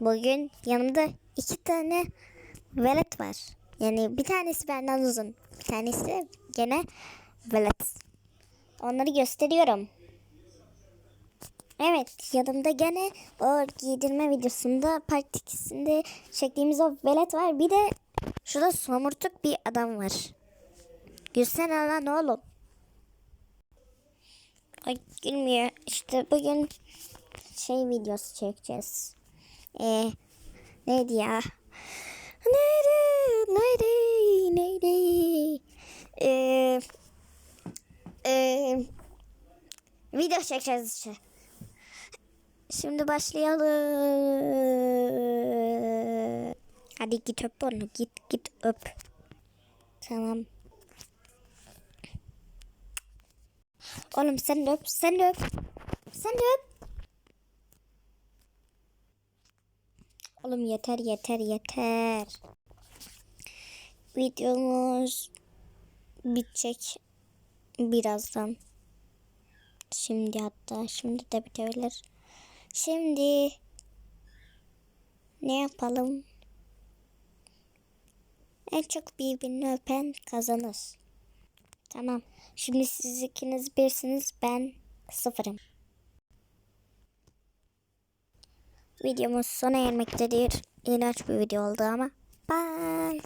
Bugün yanımda iki tane velet var. Yani bir tanesi benden uzun. Bir tanesi gene velet. Onları gösteriyorum. Evet yanımda gene o giydirme videosunda part 2'sinde çektiğimiz o velet var. Bir de şurada somurtuk bir adam var. Gülsene lan oğlum. Ay gülmüyor. İşte bugün şey videosu çekeceğiz. Ee, neydi ya? Neydi? Neydi? Neydi? Ee, ee, video çekeceğiz işte. Şimdi başlayalım. Hadi git öp onu. Git git öp. Tamam. Oğlum sen de öp. Sen de öp. Sen de öp. Oğlum yeter yeter yeter. Videomuz bitecek birazdan. Şimdi hatta şimdi de bitebilir. Şimdi ne yapalım? En çok birbirini öpen kazanır. Tamam. Şimdi siz ikiniz birsiniz ben sıfırım. Videomuz sona ermektedir. İğrenç bir video oldu ama. Bye.